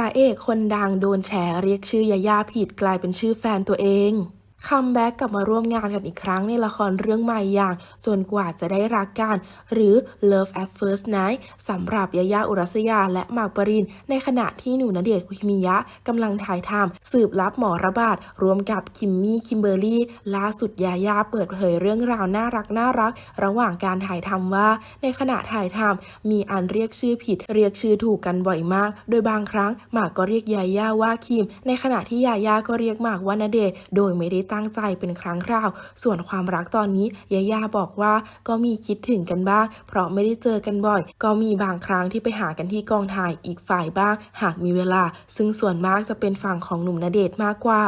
ระเอกคนดังโดนแฉเรียกชื่อยาย่าผิดกลายเป็นชื่อแฟนตัวเอง คัมแบ็กกลับมาร่วมงานกันอีกครั้งในละครเรื่องใหม่อย่าง จนกว่าจะได้รักกัน หรือ Love at First Night สำหรับยายาอุรัสยาและหมากปริน ในขณะที่หนูณเดชคุกิมิยะกำลังถ่ายทำสืบลับหมอระบาดรวมกับคิมมี่คิมเบอร์รี่ล่าสุดยายาเปิดเผยเรื่องราวน่ารักน่ารัก ระหว่างการถ่ายทำว่า ในขณะถ่ายทำมีอันเรียกชื่อผิด เรียกชื่อถูกกันบ่อยมาก โดยบางครั้งหมากก็เรียกยายาว่าคิม ในขณะที่ยายาก็เรียกหมากว่าณเดชโดยไม่ได้ตั้งใจเป็นครั้งคราว ส่วนความรักตอนนี้ยาย่าบอกว่าก็มีคิดถึงกันบ้าง เพราะไม่ได้เจอกันบ่อย ก็มีบางครั้งที่ไปหากันที่กองถ่ายอีกฝ่ายบ้าง หากมีเวลา ซึ่งส่วนมากจะเป็นฝั่งของหนุ่มณเดชน์มากกว่า